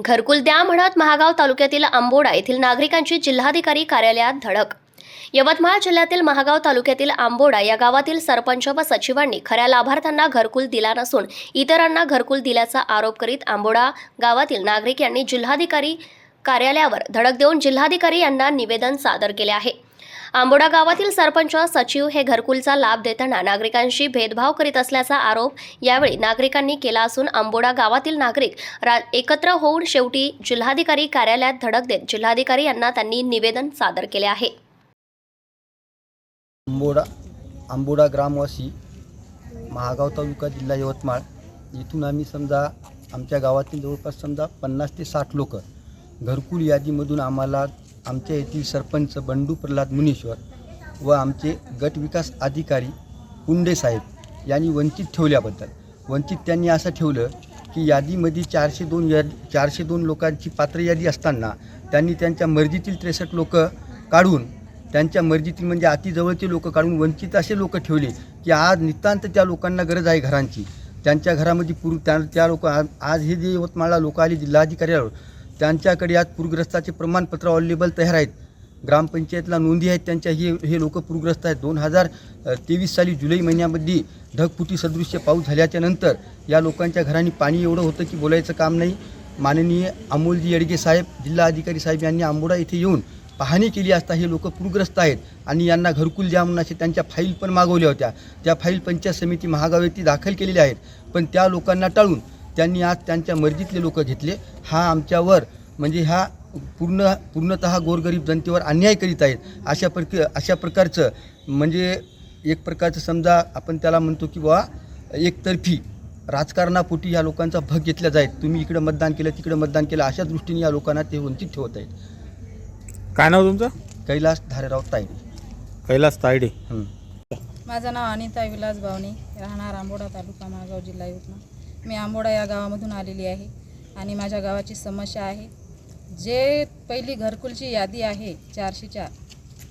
घरकुल द्या म्हणत महागाव तालुक्यातील आंबोडा येथील नागरिकांची जिल्हाधिकारी कार्यालयात धडक. यवतमाळ जिल्ह्यातील महागाव तालुक्यातील आंबोडा या गावातील सरपंच व सचिवांनी खऱ्या लाभार्थ्यांना घरकुल दिला नसून इतरांना घरकुल दिल्याचा आरोप करीत आंबोडा गावातील नागरिक यांनी जिल्हाधिकारी कार्यालयावर धडक देऊन जिल्हाधिकारी यांना निवेदन सादर केले आहे. आंबोडा गावातील सरपंच सचिव हे घरकुलचा लाभ देताना नागरिकांशी भेदभाव करीत असल्याचा आरोप यावेळी नागरिकांनी केला असून आंबोडा गावातील नागरिक एकत्र होऊन शेवटी जिल्हाधिकारी कार्यालयात धडक देत जिल्हाधिकारी यांना त्यांनी निवेदन सादर केले आहे. आंबोडा आंबोडा ग्रामवासी महागाव तालुका जिल्हा यवतमाळ. इथून आम्ही समजा आमच्या गावातील जवळपास समजा पन्नास ते साठ लोक घरकुल यादीमधून आम्हाला आमच्या येथील सरपंच बंडू प्रल्हाद मुनेश्वर व आमचे गट विकास अधिकारी कुंडे साहेब यांनी वंचित ठेवल्याबद्दल. वंचित त्यांनी असं ठेवलं की यादीमध्ये चारशे दोन याद चारशे दोन लोकांची पात्र यादी असताना त्यांनी त्यांच्या मर्जीतील त्रेसष्ट लोक काढून त्यांच्या मर्जीतील म्हणजे अतिजवळचे लोक काढून वंचित असे लोक ठेवले की आज नितांत त्या लोकांना गरज आहे घरांची. त्यांच्या घरामध्ये पूर त्या त्या लोक आज आज हे जे यवतमाळला लोक आले जिल्हाधिकाऱ्यावर त्यांच्याकडे आज पूरग्रस्ताचे प्रमाणपत्र अवेलेबल तयार आहेत. ग्रामपंचायतला नोंदी आहेत त्यांच्या हे हे लोक पूरग्रस्त आहेत. दोन हजार तेवीस साली जुलै महिन्यामध्ये ढगफुटी सदृश्य पाऊस झाल्याच्यानंतर या लोकांच्या घरांनी पाणी एवढं होतं की बोलायचं काम नाही. माननीय अमोलजी येडगे साहेब जिल्हा अधिकारी साहेब यांनी आंबोडा येथे येऊन पाहणी केली असता हे लोक पूरग्रस्त आहेत आणि यांना घरकुल द्या म्हणून असे त्यांच्या फाईल पण मागवल्या होत्या. त्या फाईल पंचायत समिती महागाव येथे दाखल केलेल्या आहेत. पण त्या लोकांना टाळून त्यांनी आज त्यांच्या मर्जीतले लोक घेतले. हा आमच्यावर म्हणजे हा पूर्ण पूर्णतः गोरगरीब जनतेवर अन्याय करीत आहेत. अशा प्रक अशा प्रकारचं म्हणजे एक प्रकारचं समजा आपण त्याला म्हणतो की बाबा एकतर्फी राजकारणापोटी या लोकांचा भग घेतला जाईल तुम्ही इकडं मतदान केलं तिकडं मतदान केलं अशा दृष्टीने या लोकांना ते वंचित ठेवत आहेत. काय नाव तुमचं? कैलास धारेराव तायडे कैलास तायडे. हं. माझं नाव अनिता विलास बावणे राहणार आंबोडा तालुका माळगाव जिल्हा यवतमाळ. मी आंबोडा या गावामधून आलेली आहे आणि माझ्या गावाची समस्या आहे. जे पहिली घरकुलची यादी आहे चारशे चार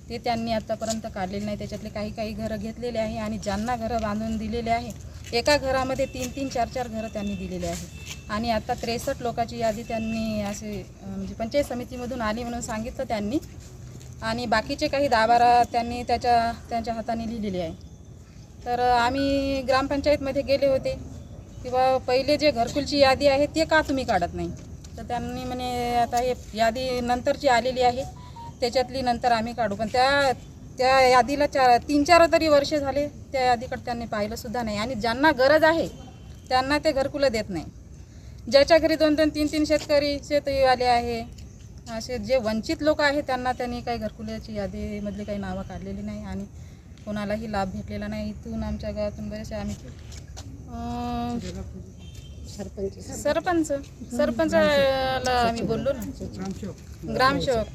ते त्यांनी आत्तापर्यंत काढलेली नाही. त्याच्यातले काही काही घरं घेतलेले आहे आणि ज्यांना घरं बांधून दिलेले आहे एका घरामध्ये तीन तीन चार चार घरं त्यांनी दिलेले आहे. आणि आत्ता त्रेसष्ट लोकांची यादी त्यांनी असे म्हणजे पंचायत समितीमधून आली म्हणून सांगितलं त्यांनी. आणि बाकीचे काही दहा बारा त्यांनी त्याच्या त्यांच्या हाताने लिहिलेले आहे. तर आम्ही ग्रामपंचायतमध्ये गेले होते. किंवा पहिले जे घरकुलची यादी आहे ते का तुम्ही काढत नाही? तर त्यांनी म्हणे आता हे यादी नंतरची आलेली आहे. त्याच्यातली नंतर आम्ही काढू. पण त्या त्या यादीला चार तीन चार तरी वर्षे झाले त्या यादीकडे त्यांनी पाहिलंसुद्धा नाही. आणि ज्यांना गरज आहे त्यांना ते घरकुलं देत नाही. ज्याच्या घरी दोन दोन तीन तीन शेतकरी शेतवाले आहे असे जे वंचित लोक आहेत त्यांना त्यांनी काही घरकुल्याची यादीमधली काही नावं काढलेली नाही. आणि कोणालाही लाभ भेटलेला नाही. इथून आमच्या गावातून बरेचसे आम्ही सरपंच. सरपंच सरपंचाला आम्ही बोललो ना. ग्रामसेवक.